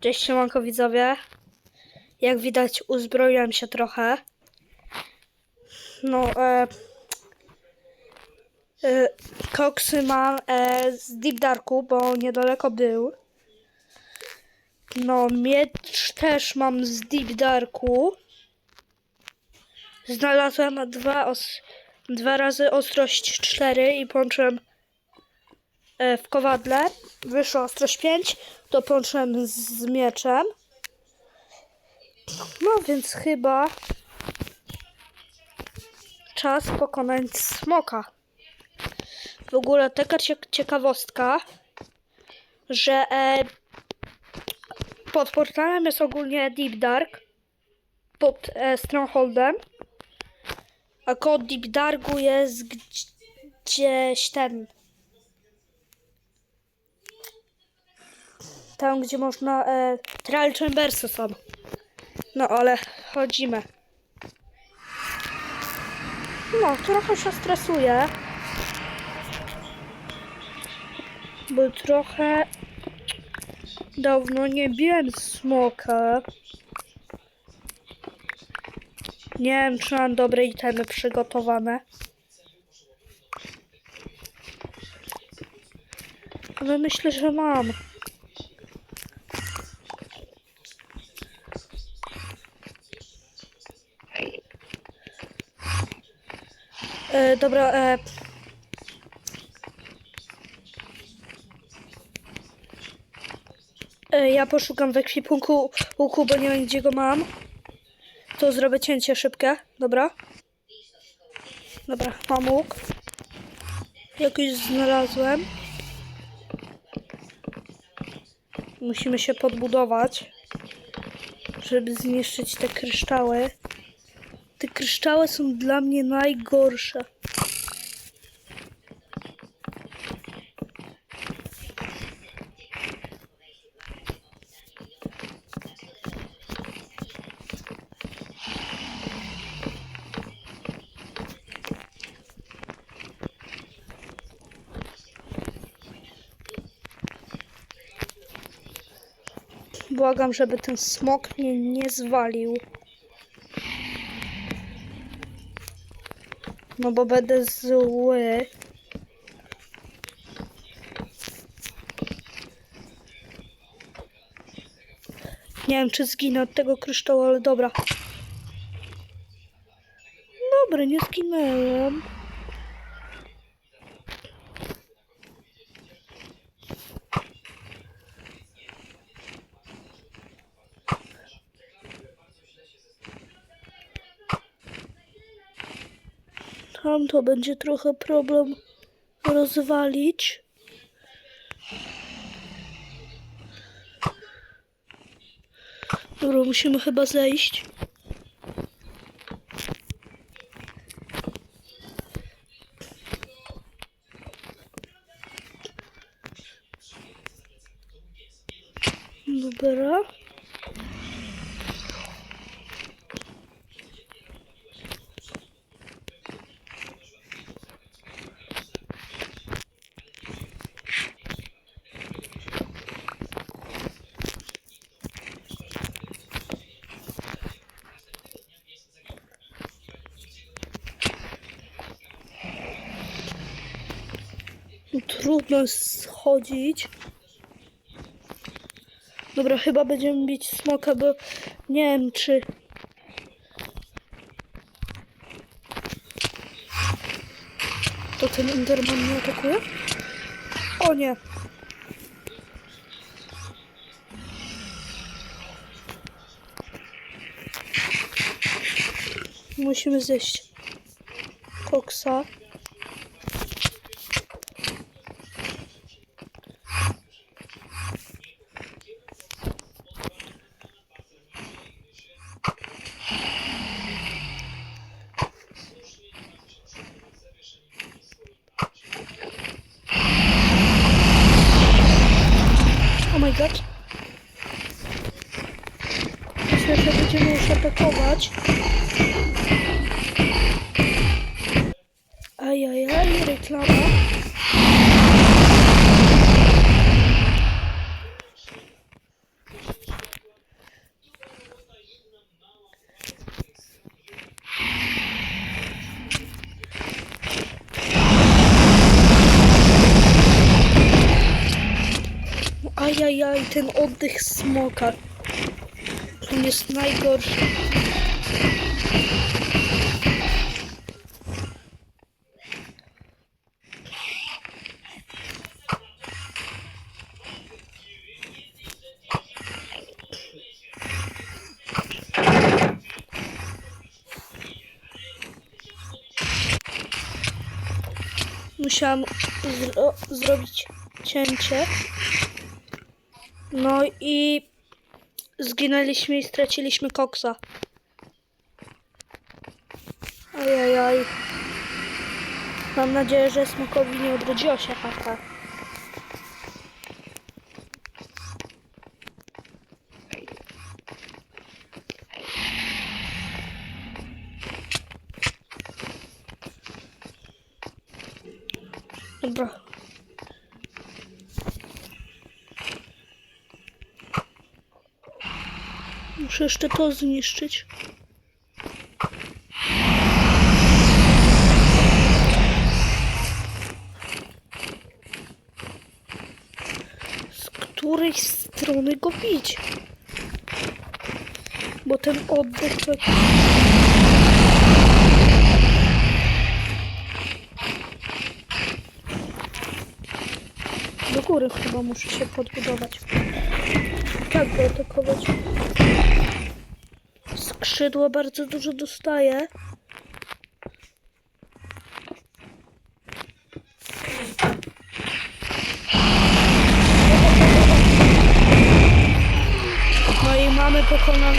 Cześć siemanko widzowie. Jak widać uzbroiłem się trochę. No, e, e, koksy mam e, z Deep Darku, bo niedaleko był. No, miecz też mam z Deep Darku. Znalazłem dwa, os- dwa razy ostrość 4 i połączyłem w kowadle. Wyszło ostrość 5, to połączyłem z, mieczem. No więc chyba czas pokonać smoka. W ogóle taka cie ciekawostka, że e, pod portalem jest ogólnie Deep Dark, pod e, Strongholdem, a kod Deep Darku jest gdzieś ten, tam gdzie można, e, Trial Chambersy są. No ale chodzimy. No, trochę się stresuję. Bo trochę dawno nie biłem smoka. Nie wiem, czy mam dobre itemy przygotowane. Ale myślę, że mam. E, dobra, e... e... Ja poszukam w ekwipunku łuku, bo nie wiem gdzie go mam. To zrobię cięcie szybkie, dobra? Dobra, mam łuk. Jakiś znalazłem. Musimy się podbudować, żeby zniszczyć te kryształy. Te kryształy są dla mnie najgorsze. Błagam, żeby ten smok mnie nie zwalił. No bo będę zły. Nie wiem, czy zginę od tego kryształu, ale dobra. Dobra, nie zginęłem. Tam to będzie trochę problem rozwalić. Dobra, musimy chyba zejść. Dobra. Trudno schodzić. Dobra, chyba będziemy bić smoka, bo nie wiem czy... To ten Enderman mnie atakuje? O nie! Musimy zejść. Koksa. Ten oddech smoka. On jest najgorszy. Musiałam zro zrobić cięcie. No i zginęliśmy i straciliśmy koksa. Ajajaj. Mam nadzieję, że smokowi nie odrodziło się HP. Muszę jeszcze to zniszczyć. Z której strony go bić? Bo ten oddech to... Do góry chyba muszę się podbudować. Tak go atakować. Skrzydło bardzo dużo dostaje. No i mamy pokonan...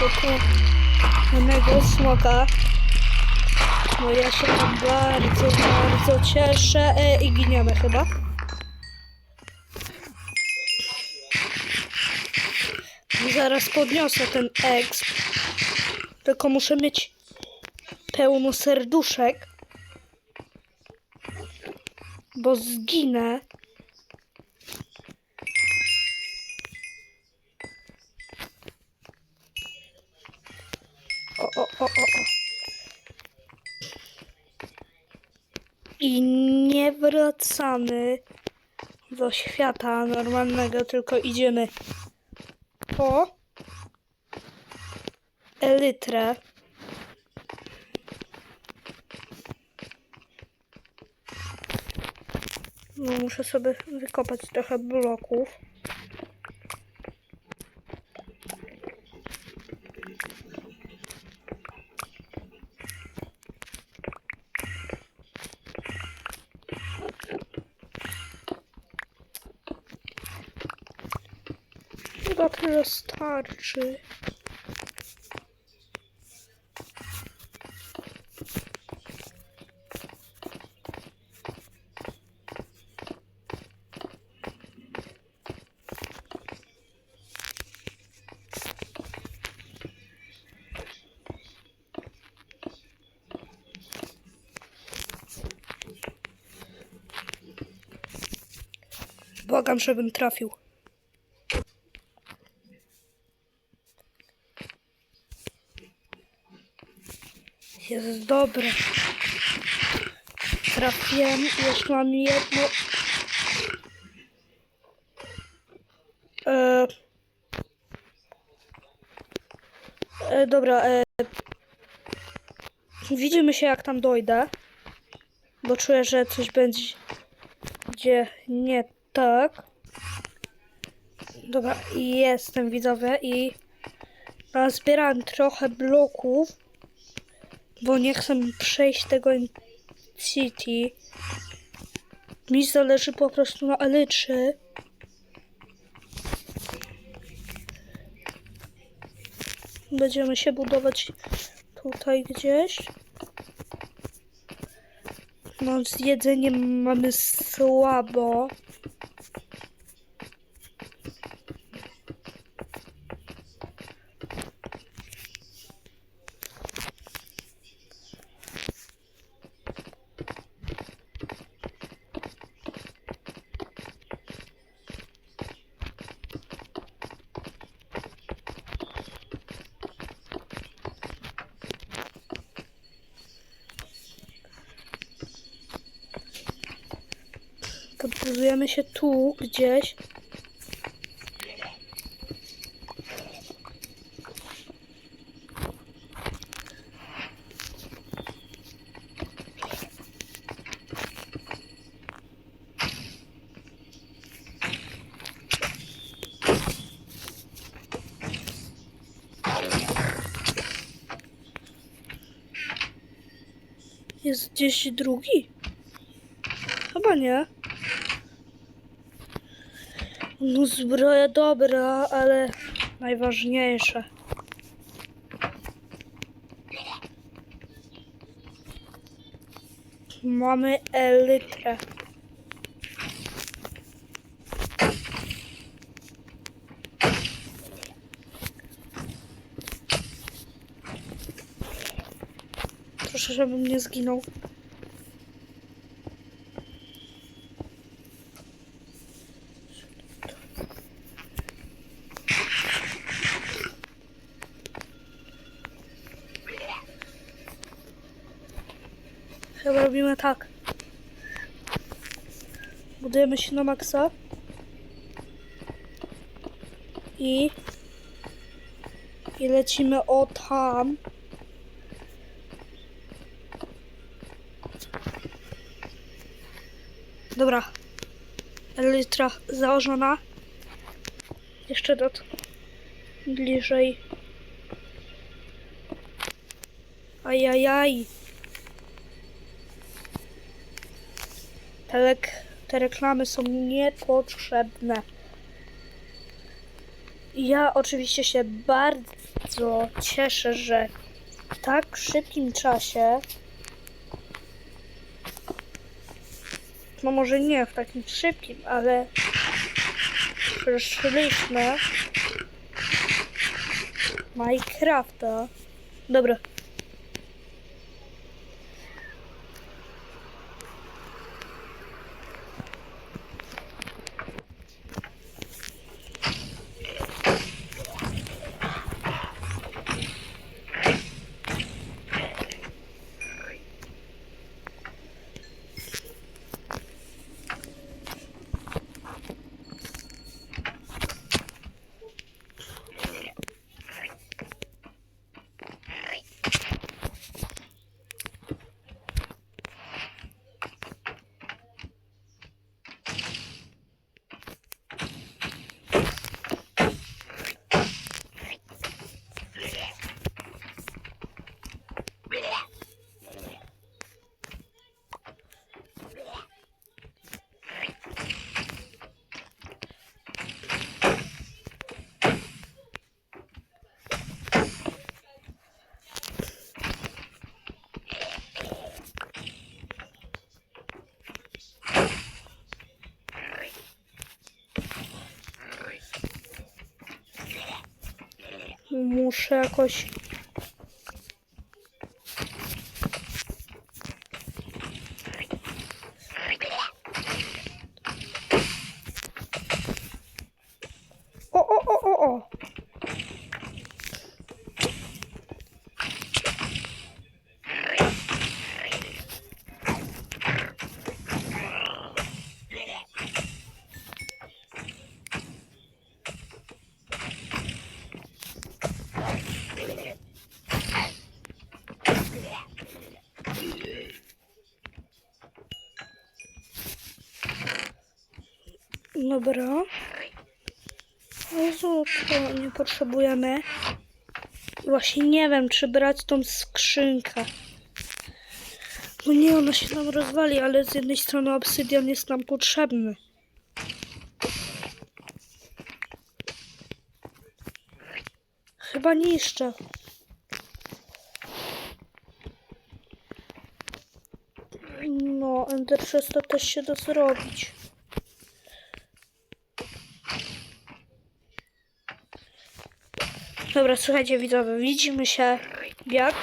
pokonanego smoka. No ja się bardzo, bardzo cieszę. E, I giniemy chyba. Zaraz podniosę ten exp. Tylko muszę mieć pełno serduszek. Bo zginę. O, o, o, o, o. I nie wracamy do świata normalnego, tylko idziemy po elytrę. No, muszę sobie wykopać trochę bloków. Chyba tyle starczy. Błagam, żebym trafił. Jest dobre. Trafiłem, jeszcze mam jedno. E, e, dobra, e, widzimy się jak tam dojdę, bo czuję, że coś będzie nie tak. Dobra, jestem widzowie i zbierałem trochę bloków bo nie chcę przejść tego City. Mi zależy po prostu na Elytrzy. Będziemy się budować tutaj gdzieś. No z jedzeniem mamy słabo. Bazujemy się tu gdzieś. Jest gdzieś drugi? Chyba nie. No zbroja dobra, ale najważniejsze. Mamy elytrę. Proszę, żebym nie zginął. Chyba robimy tak. Budujemy się na maksa. I... I lecimy o tam. Dobra. Elytra założona. Jeszcze do bliżej. Ajajaj. Te, lek- te reklamy są niepotrzebne. Ja oczywiście się bardzo cieszę, że w tak szybkim czasie no może nie w takim szybkim, ale przeszliśmy Minecrafta. Dobra. Muszę jakoś. O, o, o, o, o. Dobra. To nie potrzebujemy. Właśnie nie wiem, czy brać tą skrzynkę. No nie, ona się nam rozwali, ale z jednej strony obsydian jest nam potrzebny. Chyba niszczę. No, Ender 300 też się da zrobić. Dobra, słuchajcie widzowie, widzimy się jak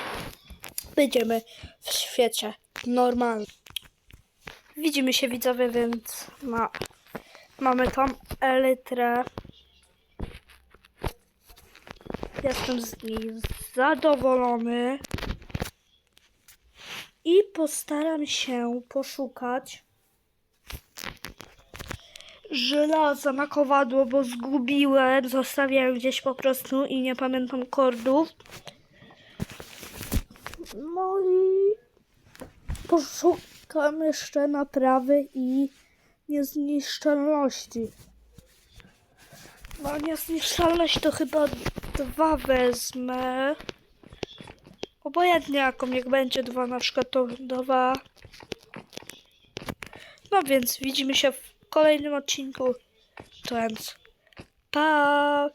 będziemy w świecie normalnym. Widzimy się widzowie, więc ma, mamy tą elytrę. Jestem z niej zadowolony. I postaram się poszukać żelaza na kowadło, bo zgubiłem. Zostawiałem gdzieś po prostu i nie pamiętam kordów. No i poszukam jeszcze naprawy i niezniszczalności. No niezniszczalność to chyba dwa wezmę. Obojętnie jaką, jak będzie dwa na przykład, to dwa. No więc widzimy się w kolejnym odcinku. Więc pa!